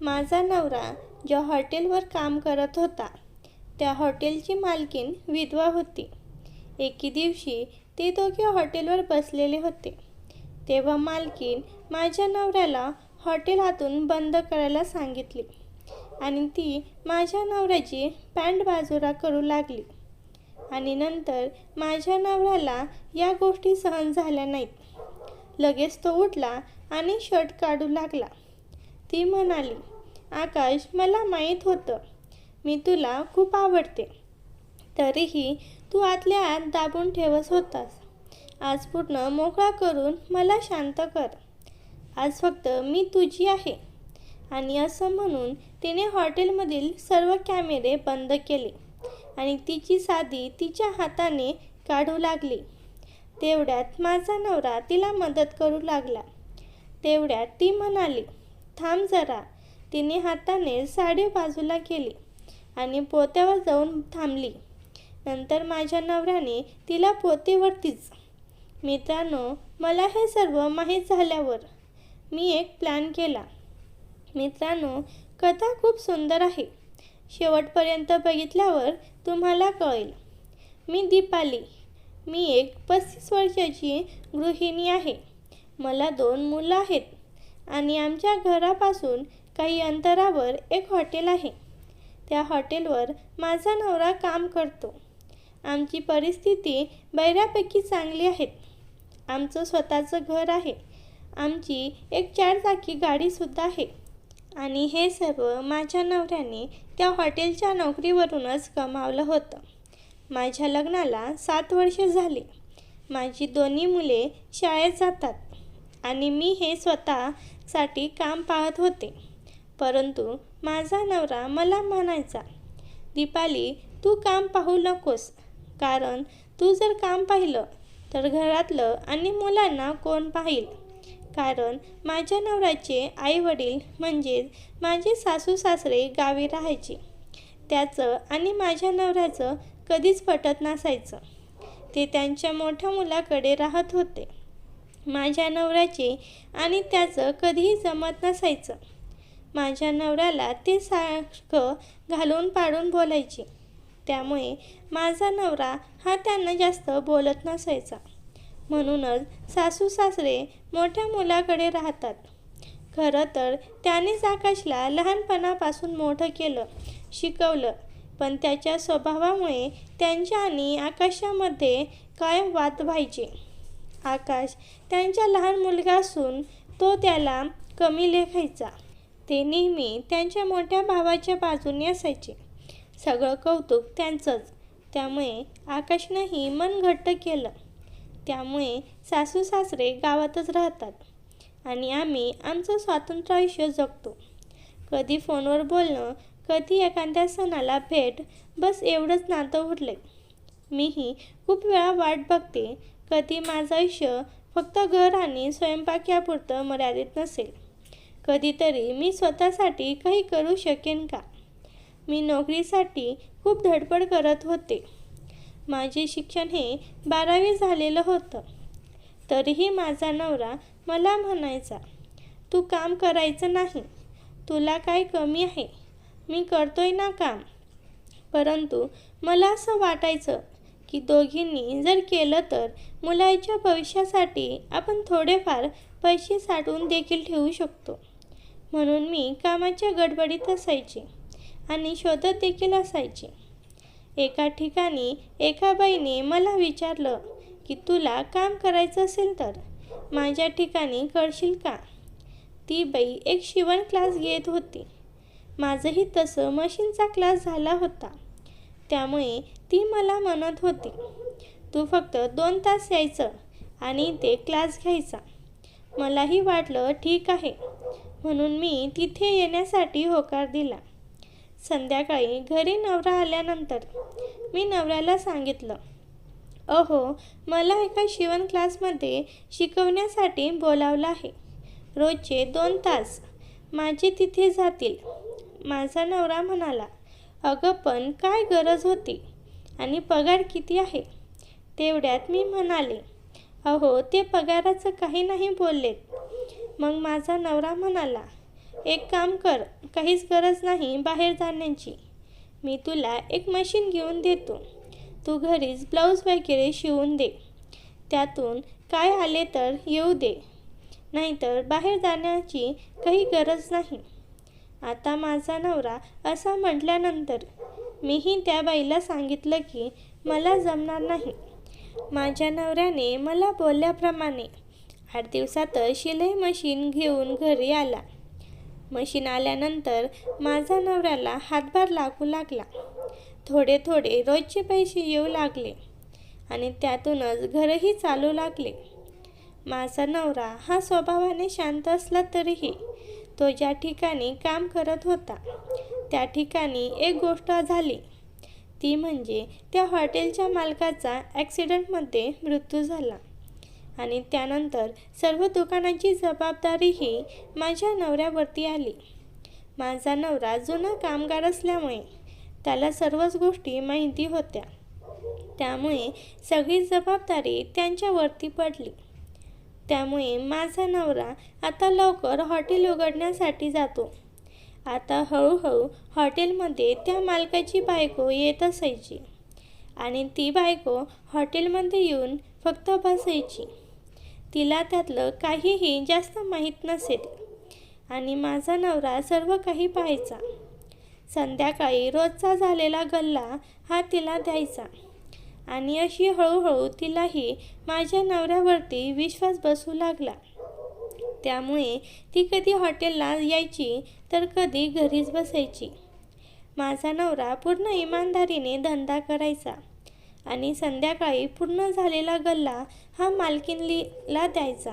माझा नवरा ज्या हॉटेलवर काम करत होता त्या हॉटेलची मालकीण विधवा होती. एके दिवशी ते दोघे हॉटेलवर बसलेले होते. तेव्हा मालकीण माझ्या नवऱ्याला हॉटेल हातून बंद करायला सांगितली आणि ती माझ्या नवऱ्याची पॅन्ट बाजूला करू लागली आणि नंतर माझ्या नवऱ्याला या गोष्टी सहन झाल्या नाहीत. लगेच तो उठला आणि शर्ट काढू लागला. ती म्हणाली आकाश मला माहीत होतं. मी तुला खूप आवडते. तरीही तू आतल्या आत दाबून ठेवत होतास. आज पूर्ण मोकळा करून मला शांत कर. आज फक्त मी तुझी आहे. आणि असं म्हणून तिने हॉटेलमधील सर्व कॅमेरे बंद केले आणि तिची साधी तिच्या हाताने काढू लागली. तेवढ्यात माझा नवरा तिला मदत करू लागला. तेवढ्यात ती म्हणाली थांब जरा. तिने हाताने साडी बाजूला केली आणि पोत्यावर जाऊन थांबली. नंतर माझ्या नवऱ्याने तिला पोतेवरतीच. मित्रांनो मला हे सर्व माहीत झाल्यावर मी एक प्लॅन केला. मित्रांनो कथा खूप सुंदर आहे. शेवटपर्यंत बघितल्यावर तुम्हाला कळेल. मी दीपाली. मी एक पस्तीस वर्षाची गृहिणी आहे. मला दोन मुलं आहेत. आणि आमच्या घरापासून काही अंतरावर एक हॉटेल आहे. त्या हॉटेलवर माझा नवरा काम करतो. आमची परिस्थिती बऱ्यापैकी चांगली आहे. आमचं स्वतःचं घर आहे. आमची एक चारचाकी गाडीसुद्धा आहे. आणि हे सर्व माझ्या नवऱ्याने त्या हॉटेलच्या नोकरीवरूनच कमावलं होतं. माझ्या लग्नाला सात वर्ष झाली. माझी दोन्ही मुले शाळेत जातात. आणि मी हे स्वतः साठी काम पाहत होते. परंतु माझा नवरा मला म्हणायचा दीपाली तू काम पाहू नकोस. कारण तू जर काम पाहिलं तर घरातलं आणि मुलांना कोण पाहिल? कारण माझ्या नवऱ्याचे आईवडील म्हणजेच माझे सासू सासरे गावी राहायचे. त्याचं आणि माझ्या नवऱ्याचं कधीच पटत नसायचं. ते त्यांच्या मोठ्या मुलाकडे राहत होते. माझ्या नवऱ्याचे आणि त्याचं कधीही जमत नसायचं. माझ्या नवऱ्याला ते सारखं घालून पाडून बोलायचे. त्यामुळे माझा नवरा हा त्यांना जास्त बोलत नसायचा. म्हणूनच सासू सासरे मोठ्या मुलाकडे राहतात. खरं तर त्यानेच आकाशला लहानपणापासून मोठं केलं शिकवलं पण त्याच्या स्वभावामुळे त्यांच्या आणि आकाशामध्ये कायम वाद व्हायचे? आकाश त्यांच्या लहान मुलगा असून तो त्याला कमी लेखायचा. ते नेहमी त्यांच्या मोठ्या भावाच्या बाजूने असायचे. सगळं कौतुक त्यांचंच. त्यामुळे आकाशनंही मन घट्ट केलं. त्यामुळे सासू सासरे गावातच राहतात. आणि आम्ही आमचं स्वातंत्र्य आयुष्य जगतो. कधी फोनवर बोलणं कधी एखाद्या सणाला भेट बस एवढंच नातं उरलं मीही खूप वेळा वाट बघते कधी माझं आयुष्य फक्त घर आणि स्वयंपाक यापुरतं मर्यादित नसेल. कधीतरी मी स्वतःसाठी काही करू शकेन का? मी नोकरीसाठी खूप धडपड करत होते. माझे शिक्षण हे बारावी झालेलं होतं. तरीही माझा नवरा मला म्हणायचा तू काम करायचं नाही. तुला काय कमी आहे? मी करतोय ना काम. परंतु मला असं वाटायचं की दोघींनी जर केलं तर मुलाच्या भविष्यासाठी आपण थोडेफार पैसे साठवून देखील ठेवू शकतो. म्हणून मी कामाच्या गडबडीत असायचे आणि शोधत देखील असायचे. एका ठिकाणी एका बाईने मला विचारलं की तुला काम करायचं असेल तर माझ्या ठिकाणी करशील का? ती बाई एक शिवण क्लास घेत होती. माझंही तसं मशीनचा क्लास झाला होता. त्यामुळे ती मला म्हणत होती. तू फक्त दोन तास यायचं आणि ते क्लास घ्यायचा. मलाही वाटलं ठीक आहे. म्हणून मी तिथे येण्यासाठी होकार दिला. संध्याकाळी घरी नवरा आल्यानंतर मी नवऱ्याला सांगितलं अहो मला एका शिवण क्लासमध्ये शिकवण्यासाठी बोलावलं आहे. रोजचे दोन तास माझे तिथे जातील. माझा नवरा म्हणाला अगं पण काय गरज होती? आणि पगार किती आहे? तेवढ्यात मी म्हणाले अहो ते पगाराचं काही नाही बोललेत. मग माझा नवरा म्हणाला एक काम कर काहीच गरज नाही बाहेर जाण्याची. मी तुला एक मशीन घेऊन देतो. तू घरीच ब्लाऊज वगैरे शिवून दे. त्यातून काय आले तर येऊ दे. नाहीतर बाहेर जाण्याची काही गरज नाही. आता माझा नवरा असा म्हटल्यानंतर मीही त्या बाईला सांगितलं की मला जमणार नाही. माझ्या नवऱ्याने मला बोलल्याप्रमाणे आठ दिवसातच शिलाई मशीन घेऊन घरी आला. मशीन आल्यानंतर माझा नवऱ्याला हातभार लागू लागला. थोडे थोडे रोजचे पैसे येऊ लागले आणि त्यातूनच घरही चालू लागले. माझा नवरा हा स्वभावाने शांत असला तरीही तो ज्या ठिकाणी काम करत होता त्या ठिकाणी एक गोष्ट झाली. ती म्हणजे त्या हॉटेलच्या मालकाचा ॲक्सिडेंटमध्ये मृत्यू झाला आणि त्यानंतर सर्व दुकानांची जबाबदारीही माझ्या नवऱ्यावरती आली. माझा नवरा जुना कामगार असल्यामुळे त्याला सर्वच गोष्टी माहिती होत्या. त्यामुळे सगळी जबाबदारी त्यांच्यावरती पडली. त्यामुळे माझा नवरा आता लवकर हॉटेल उघडण्यासाठी जातो. आता हळूहळू हॉटेलमध्ये त्या मालकाची बायको येत असायची आणि ती बायको हॉटेलमध्ये येऊन फक्त बसायची. तिला त्यातलं काहीही जास्त माहीत नसेल आणि माझा नवरा सर्व काही पाहायचा. संध्याकाळी रोजचा झालेला गल्ला हा तिला द्यायचा. आणि अशी हळूहळू तिलाही माझ्या नवऱ्यावरती विश्वास बसू लागला. त्यामुळे ती कधी हॉटेलला यायची तर कधी घरीच बसायची. माझा नवरा पूर्ण इमानदारीने धंदा करायचा आणि संध्याकाळी पूर्ण झालेला गल्ला हा मालकिनीला द्यायचा.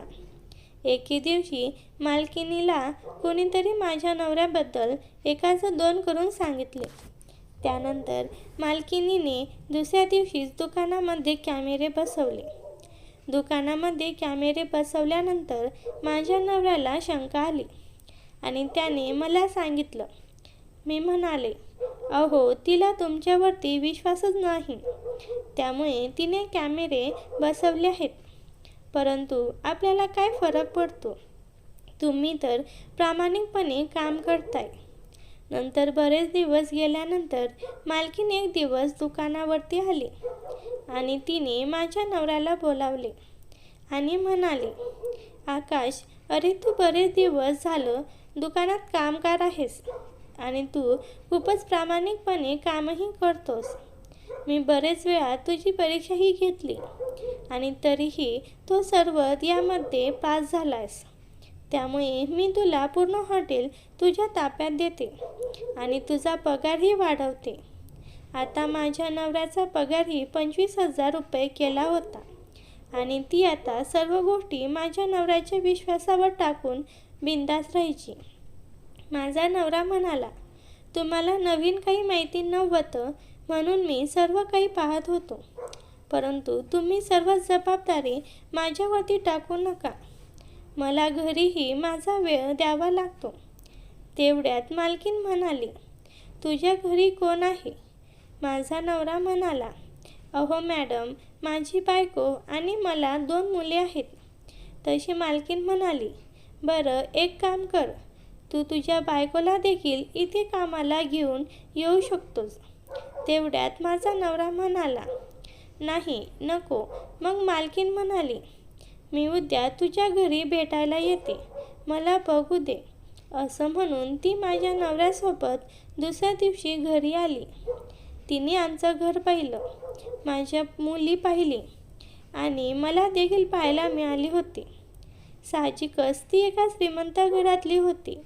एके दिवशी मालकिनीला कोणीतरी माझ्या नवऱ्याबद्दल एकाचं दोन करून सांगितले. त्यानंतर मालकिनीने दुसऱ्या दिवशीच दुकानामध्ये कॅमेरे बसवले. दुकानामध्ये कॅमेरे बसवल्यानंतर माझ्या नवऱ्याला शंका आली आणि त्याने मला सांगितलं मी म्हणाले अहो तिला तुमच्यावरती विश्वासच नाही. त्यामुळे तिने कॅमेरे बसवले आहेत. परंतु आपल्याला काय फरक पडतो? तुम्ही तर प्रामाणिकपणे काम करताय. नंतर बरेच दिवस गेल्यानंतर मालकीन एक दिवस दुकानावरती आली आणि तिने माझ्या नवऱ्याला बोलावले आणि म्हणाले आकाश अरे तू बरेच दिवस झालं दुकानात कामगार आहेस आणि तू खूपच प्रामाणिकपणे कामही करतोस. मी बरेच वेळा तुझी परीक्षाही घेतली आणि तरीही तो सर्व यामध्ये पास झालास त्यामुळे मी तुला पूर्ण हॉटेल तुझ्या ताप्यात देते आणि तुझा पगारही वाढवते. आता माझ्या नवऱ्याचा पगारही पंचवीस हजार रुपये केला होता आणि ती आता सर्व गोष्टी माझ्या नवऱ्याच्या विश्वासावर टाकून बिंदास राहायची. माझा नवरा म्हणाला तुम्हाला नवीन काही माहिती नव्हतं म्हणून मी सर्व काही पाहत होतो. परंतु तुम्ही सर्व जबाबदारी माझ्यावरती टाकू नका. मला घरीही माझा वेळ द्यावा लागतो. तेवढ्यात मालकीन म्हणाली तुझ्या घरी कोण आहे? माझा नवरा म्हणाला अहो मॅडम माझी बायको आणि मला दोन मुले आहेत. तशी मालकीन म्हणाली बरं एक काम कर. तू तुझ्या बायकोला देखील इथे कामाला घेऊन येऊ शकतोस. तेवढ्यात माझा नवरा म्हणाला नाही नको. मग मालकीन म्हणाली मी उद्या तुझ्या घरी भेटायला येते. मला बघू दे. असं म्हणून ती माझ्या नवऱ्यासोबत दुसऱ्या दिवशी घरी आली. तिने आमचं घर पाहिलं. माझ्या मुली पाहिली. आणि मला देखील पाहायला मिळाली होती. साहजिकच ती एका श्रीमंत घरातली होती.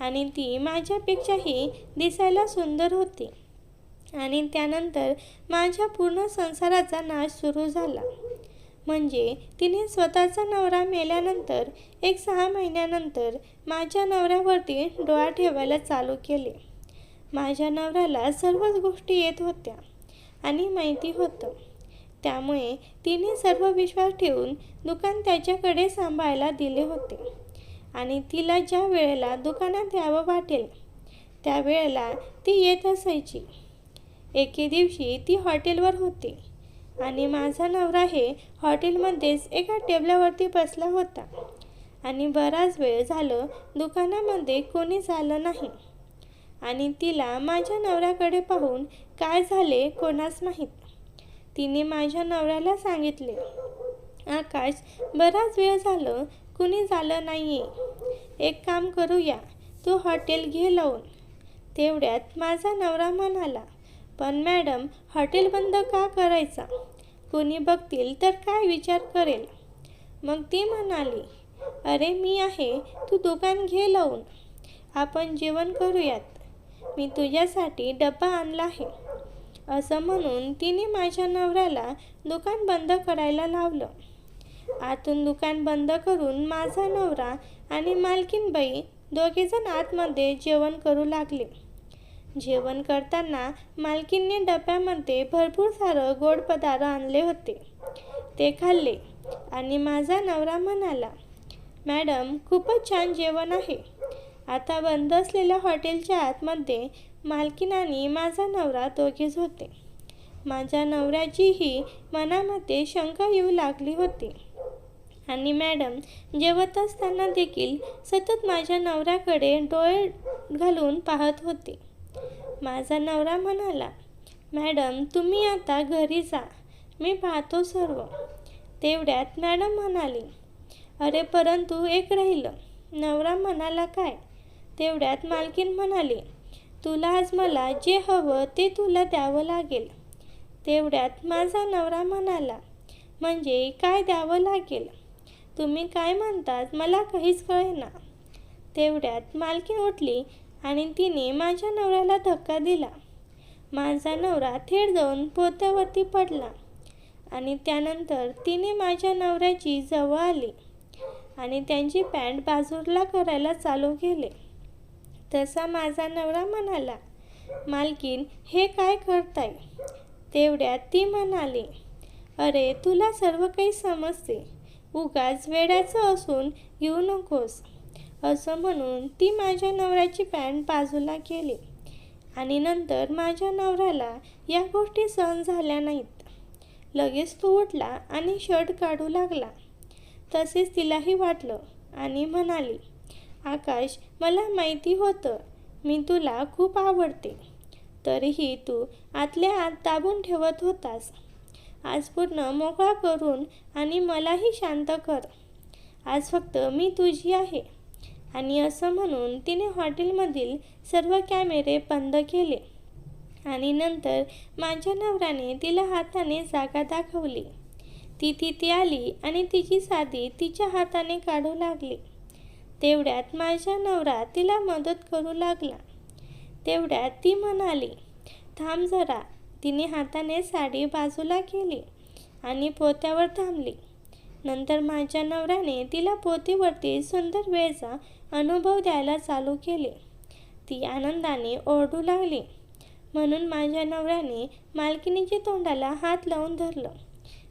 आणि ती माझ्यापेक्षाही दिसायला सुंदर होती. आणि त्यानंतर माझ्या पूर्ण संसाराचा नाश सुरू झाला. म्हणजे तिने स्वतःचा नवरा मेल्यानंतर एक सहा महिन्यानंतर माझ्या नवऱ्यावरती डोळा ठेवायला चालू केले. माझ्या नवऱ्याला सर्वच गोष्टी येत होत्या आणि माहिती होतं. त्यामुळे तिने सर्व विश्वास ठेवून दुकान त्याच्याकडे सांभाळायला दिले होते आणि तिला ज्या वेळेला दुकानात यावं वाटेल त्यावेळेला ती येत असायची. एके दिवशी ती हॉटेलवर होती. आणि माझा नवरा हे हॉटेलमध्येच एका टेबलावरती बसला होता. आणि बराच वेळ झालं दुकानामध्ये कोणीच आलं नाही. आणि तिला माझ्या नवऱ्याकडे पाहून काय झाले कोणास माहीत. तिने माझ्या नवऱ्याला सांगितले आकाश बराच वेळ झालं कुणी झालं नाही आहे एक काम करूया तू हॉटेल घे लावून. तेवढ्यात माझा नवरा म्हणाला पण मॅडम हॉटेल बंद का करायचा? कोणी बघतील तर काय विचार करेल? मग ती म्हणाली अरे मी आहे. तू दुकान घे लावून. आपण जेवण करूयात. मी तुझ्यासाठी डब्बा आणला आहे. असं म्हणून तिने माझ्या नवऱ्याला दुकान बंद करायला लावलं. आतून दुकान बंद करून माझा नवरा आणि मालकीनबाई दोघेजण आतमध्ये जेवण करू लागले. जेवण करताना मालकीनने डब्यामध्ये भरपूर सारं गोड पदार्थ आणले होते. ते खाल्ले आणि माझा नवरा म्हणाला मॅडम खूपच छान जेवण आहे. आता बंद असलेल्या हॉटेलच्या आतमध्ये मालकीन आणि माझा नवरा दोघेच होते. माझ्या नवऱ्याचीही मनामध्ये शंका येऊ लागली होती. आणि मॅडम जेवत असताना देखील सतत माझ्या नवऱ्याकडे डोळे घालून पाहत होते. माझा नवरा म्हणाला मॅडम तुम्ही आता घरी जा. मी पाहतो सर्व. तेवढ्यात मॅडम म्हणाली अरे परंतु एक राहिलं. नवरा म्हणाला काय? तेवढ्यात मालकीन म्हणाली तुला आज मला जे हवं ते तुला द्यावं लागेल. तेवढ्यात माझा नवरा म्हणाला म्हणजे काय द्यावं लागेल? तुम्ही काय म्हणतात मला काहीच कळेना. तेवढ्यात मालकीन उठली आणि तिने माझ्या नवऱ्याला धक्का दिला. माझा नवरा थेट जाऊन पोत्यावरती पडला आणि त्यानंतर तिने माझ्या नवऱ्याची जवळ आली आणि त्यांची पॅन्ट बाजूला करायला चालू केले. तसा माझा नवरा म्हणाला मालकीन हे काय करताय? तेवढ्यात ती म्हणाली अरे तुला सर्व काही समजते. उगाच वेड्याचं असून घेऊ नकोस. असं म्हणून ती माझ्या नवऱ्याची पॅन्ट बाजूला केली. आणि नंतर माझ्या नवऱ्याला या गोष्टी सहन झाल्या नाहीत. लगेच तो उठला आणि शर्ट काढू लागला. तसेच तिलाही वाटलं आणि म्हणाली आकाश मला माहिती होतं मी तुला खूप आवडते. तरीही तू आतल्या आत दाबून ठेवत होतास. आज पूर्ण मोकळा करून आणि मलाही शांत कर. आज फक्त मी तुझी आहे. आणि असं म्हणून तिने हॉटेलमधील सर्व कॅमेरे बंद केले आणि नंतर माझ्या नवऱ्याने तिला हाताने जागा दाखवली. ती तिथे आली आणि तिची साधी तिच्या हाताने काढू लागली. तेवढ्यात माझ्या नवरा तिला मदत करू लागला. तेवढ्यात ती म्हणाली थांब जरा. तिने हाताने साडी बाजूला केली आणि पोत्यावर थांबली. नंतर माझ्या नवऱ्याने तिला पोतीवरती सुंदर वेळचा अनुभव द्यायला चालू केले. ती आनंदाने ओरडू लागली. म्हणून माझ्या नवऱ्याने मालकिनीच्या तोंडाला हात लावून धरलं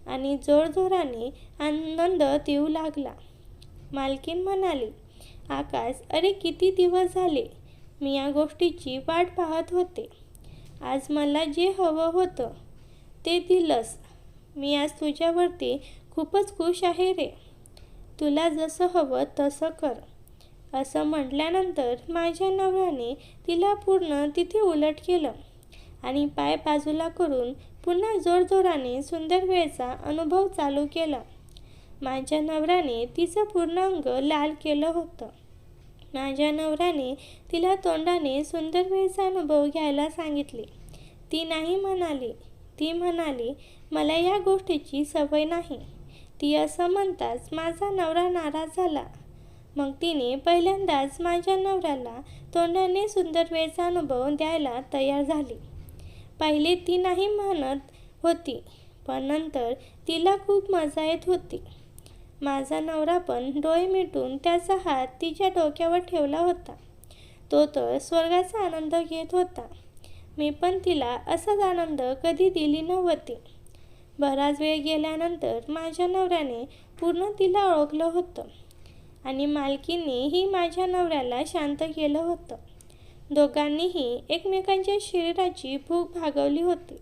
आणि जोरजोराने आनंद देऊ लागला. मालकीन म्हणाली आकाश अरे किती दिवस झाले? मी या गोष्टीची वाट पाहत होते. आज मला जे हवं होतं ते दिलंस. मी आज तुझ्यावरती खूपच खुश आहे रे. तुला जसं हवं तसं कर. असं म्हटल्यानंतर माझ्या नवऱ्याने तिला पूर्ण तिथे उलट केलं आणि पाय बाजूला करून पुन्हा जोरजोराने सुंदर वेळचा अनुभव चालू केला. माझ्या नवऱ्याने तिचं पूर्ण अंग लाल केलं होतं. माझ्या नवऱ्याने तिला तोंडाने सुंदर वेळचा अनुभव घ्यायला सांगितले. ती नाही म्हणाली. ती म्हणाली मला या गोष्टीची सवय नाही. ती असं म्हणताच माझा नवरा नाराज झाला. मग तिने पहिल्यांदाच माझ्या नवऱ्याला तोंडाने सुंदर वेळचा अनुभव द्यायला तयार झाली. पहिले ती नाही म्हणत होती पण नंतर तिला खूप मजा येत होती. माझा नवरा पण डोळे मिटून त्याचा हात तिच्या डोक्यावर ठेवला होता. तो तर स्वर्गाचा आनंद घेत होता. मी पण तिला असाच आनंद कधी दिली नव्हती. बराच वेळ गेल्यानंतर माझ्या नवऱ्याने पूर्ण तिला ओळखलं होतं. आणि मालकीने ही माझ्या नवऱ्याला शांत केलं होतं. दोघांनीही एकमेकांच्या शरीराची भूक भागवली होती.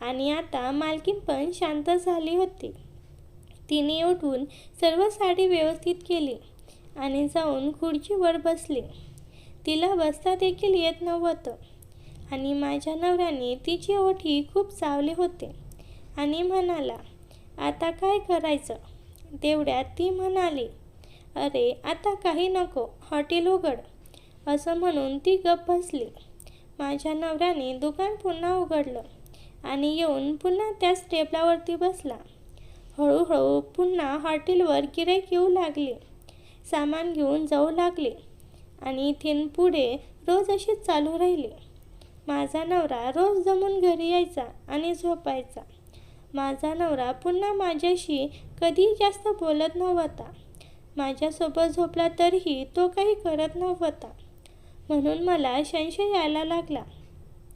आणि आता मालकीन पण शांत झाली होती. तिने उठून सर्व साडी व्यवस्थित केली आणि जाऊन खुर्चीवर बसली. तिला बसता देखील येत नव्हतं. आणि माझ्या नवऱ्याने तिची ओठी खूप चावले होते. आणि म्हणाला आता काय करायचं? तेवढ्यात ती म्हणाली अरे आता काही नको हॉटेल उघड. असं म्हणून ती गप्प बसली. माझ्या नवऱ्याने दुकान पुन्हा उघडलं आणि येऊन पुन्हा त्याच टेबलावरती बसला. हळूहळू पुन्हा हॉटेलवर गिरेक येऊ लागले. सामान घेऊन जाऊ लागले आणि इथून पुढे रोज अशीच चालू राहिली. माझा नवरा रोज जमून घरी यायचा आणि झोपायचा. माझा नवरा पुन्हा माझ्याशी कधी जास्त बोलत नव्हता. माझ्यासोबत झोपला तरीही तो काही करत नव्हता. म्हणून मला संशय यायला लागला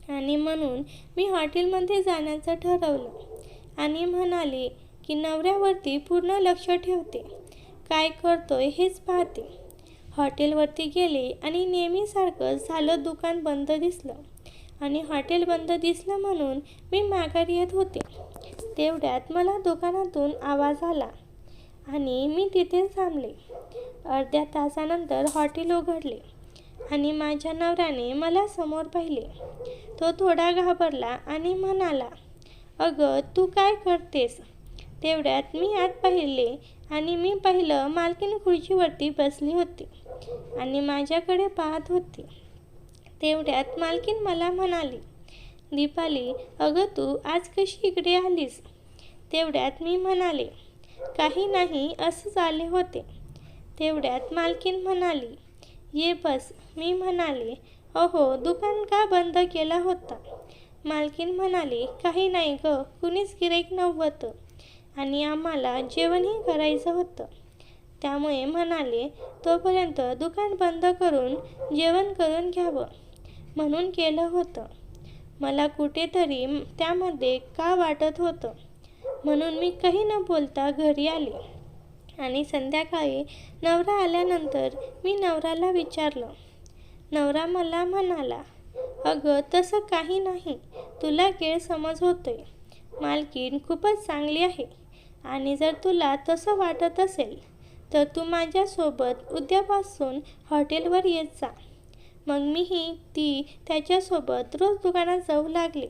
आणि म्हणून मी हॉटेलमध्ये जाण्याचं ठरवलं. आणि म्हणाले की नवऱ्यावरती पूर्ण लक्ष ठेवते. काय करतोय हेच पाहते. हॉटेलवरती गेले आणि नेहमीसारखं झालं दुकान बंद दिसलं. आणि हॉटेल बंद दिसलं म्हणून मी माघारी येत होते. तेवढ्यात मला दुकानातून आवाज आला. आणि मी तिथे थांबले. अर्ध्या तासानंतर हॉटेल उघडले आणि माझ्या नवऱ्याने मला समोर पाहिले. तो थोडा घाबरला आणि म्हणाला अगं तू काय करतेस? तेवढ्यात मी आत पाहिले आणि मी पाहिलं मालकीन खुर्चीवरती बसली होती आणि माझ्याकडे पाहत होती. तेवढ्यात मालकीन मला म्हणाली दीपाली अगं तू आज कशी इकडे आलीस? तेवढ्यात मी म्हणाले काही नाही असंच आले होते. तेवढ्यात मालकीन म्हणाली ये बस. मी म्हणाले अहो दुकान का बंद केला होता? मालकीन म्हणाली काही नाही ग कुणीच गिराईक नव्हतं आणि आम्हाला जेवणही करायचं होतं. त्यामुळे म्हणाले तोपर्यंत दुकान बंद करून जेवण करून घ्यावं. म्हणून केलं होतं. मला कुठेतरी त्यामध्ये का वाटत होतं? म्हणून मी काही न बोलता घरी आले. आणि संध्याकाळी नवरा आल्यानंतर मी नवऱ्याला विचारलं. नवरा मला म्हणाला अगं तसं काही नाही. तुला गैरसमज होतोय. मालकीण खूपच चांगली आहे. आणि जर तुला तसं वाटत असेल तर तू माझ्यासोबत उद्यापासून हॉटेलवर येत जा. मग मीही ती त्याच्यासोबत रोज दुकानात जाऊ लागले.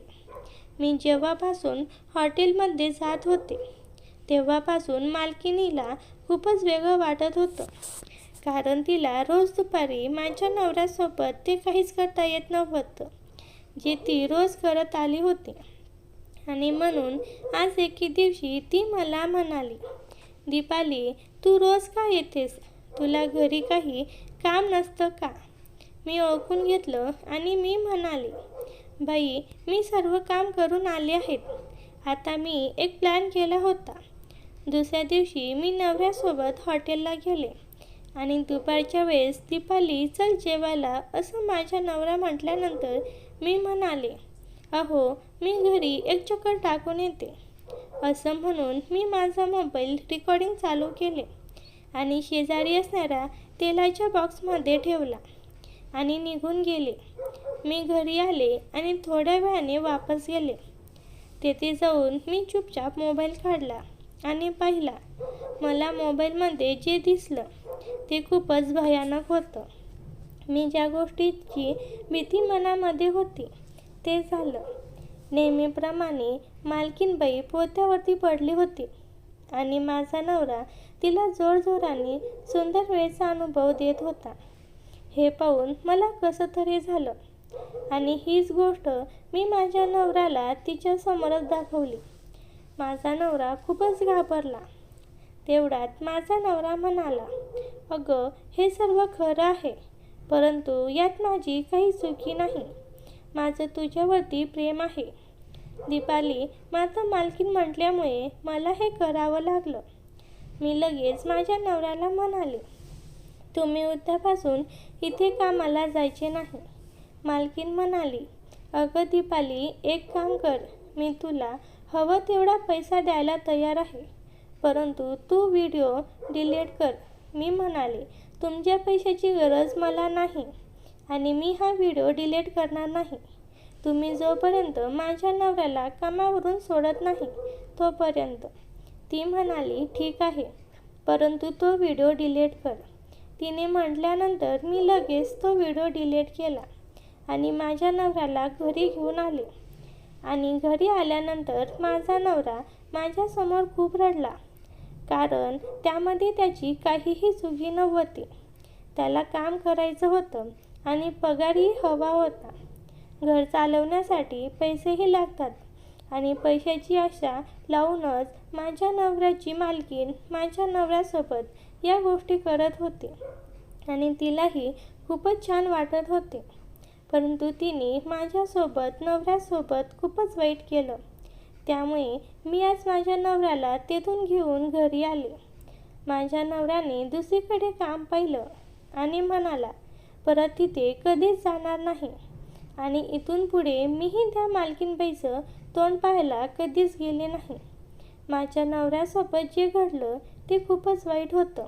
मी जेव्हापासून हॉटेलमध्ये जात होते तेव्हापासून मालकिनीला खूपच वेगळं वाटत होतं. कारण तिला रोज दुपारी माझ्या नवऱ्यासोबत ते काहीच करता येत नव्हतं जे ती रोज करत आली होती. आणि म्हणून आज एके दिवशी ती मला म्हणाली दीपाली तू रोज का येतेस? तुला घरी काही काम नसतं का? मी ओळखून घेतलं आणि मी म्हणाले बाई मी सर्व काम करून आले आहेत. आता मी एक प्लॅन केला होता. दुसऱ्या दिवशी मी नवऱ्यासोबत हॉटेलला गेले. आणि दुपारच्या वेळेस दीपाली चल जेवायला असं माझ्या नवरा म्हटल्यानंतर मी म्हणाले अहो मी घरी एक चक्कर टाकून येते. असं म्हणून मी माझा मोबाईल रेकॉर्डिंग चालू केले आणि शेजारी असणाऱ्या तेलाच्या बॉक्समध्ये ठेवला आणि निघून गेले. मी घरी आले आणि थोड्या वेळाने वापस गेले. तेथे जाऊन मी चुपचाप मोबाईल काढला आणि पाहिला. मला मोबाईलमध्ये जे दिसलं ते खूपच भयानक होतं. मी ज्या गोष्टीची भीती मनामध्ये होती ते झालं. नेहमीप्रमाणे मालकीनबाई पोत्यावरती पडली होती आणि माझा नवरा तिला जोरजोराने सुंदर वेळेचा अनुभव देत होता. हे पाहून मला कसं तरी झालं. आणि हीच गोष्ट मी माझ्या नवऱ्याला तिच्या समोरच दाखवली. माझा नवरा खूपच घाबरला. तेवढ्यात माझा नवरा म्हणाला अगं हे सर्व खरं आहे परंतु यात माझी काही चुकी नाही. माझं तुझ्यावरती प्रेम आहे. दीपाली माता मालकीन म्हटल्यामुळे मला हे करावं लागलं. मी लगेच माझ्या नवऱ्याला म्हणाले तुम्ही उद्यापासून इथे कामाला जायचे नाही. मालकीन म्हणाली अगं दीपाली एक काम कर मी तुला हवं तेवढा पैसा द्यायला तयार आहे. परंतु तू व्हिडिओ डिलीट कर. मी म्हणाले तुमच्या पैशाची गरज मला नाही आणि मी हा व्हिडिओ डिलीट करणार नाही. तुम्ही जोपर्यंत माझ्या नवऱ्याला कामावरून सोडत नाही तोपर्यंत. ती म्हणाली ठीक आहे परंतु तो व्हिडिओ डिलीट कर. तिने म्हटल्यानंतर मी लगेच तो व्हिडिओ डिलीट केला. आणि माझ्या नवऱ्याला घरी घेऊन आले. आणि घरी आल्यानंतर माझा नवरा माझ्यासमोर खूप रडला. कारण त्यामध्ये त्याची काहीही चुकी नव्हती. त्याला काम करायचं होतं आणि पगारही हवा होता. घर चालवण्यासाठी पैसेही लागतात आणि पैशाची आशा लावूनच माझ्या नवऱ्याची मालकीन माझ्या नवऱ्यासोबत या गोष्टी करत होती. आणि तिलाही खूपच छान वाटत होते. परंतु तिने माझ्यासोबत नवऱ्यासोबत खूपच वाईट केलं. त्यामुळे मी आज माझ्या नवऱ्याला तेथून घेऊन घरी आले. माझ्या नवऱ्याने दुसरीकडे काम पाहिलं आणि म्हणाला परत तिथे कधीच जाणार नाही आणि इथून पुढे मीही त्या मालकीनबाईचं तोंड पाहायला कधीच गेले नाही. माझ्या नवऱ्यासोबत जे घडलं ते खूपच वाईट होतं.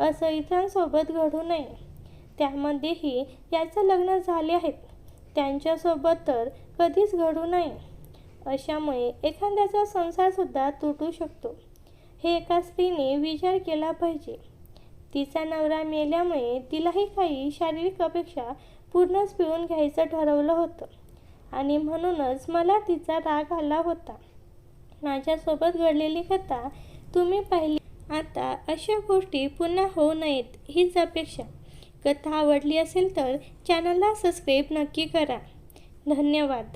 असं इतरांसोबत घडू नये. त्यामध्येही याचं लग्न झाले आहेत त्यांच्यासोबत तर कधीच घडू नये अशामुळे एखाद्याचा संसारसुद्धा तुटू शकतो. हे एका स्त्रीने विचार केला पाहिजे. तिचा नवरा मेल्यामुळे तिलाही काही शारीरिक अपेक्षा पूर्णच पिळून घ्यायचं ठरवलं होतं. आणि म्हणूनच मला तिचा राग आला होता. माझ्यासोबत घडलेली कथा तुम्ही पाहिली. आता अशा गोष्टी पुन्हा होऊ नयेत हीच अपेक्षा. कथा आवडली असेल तर चॅनलला सबस्क्राईब नक्की करा. धन्यवाद.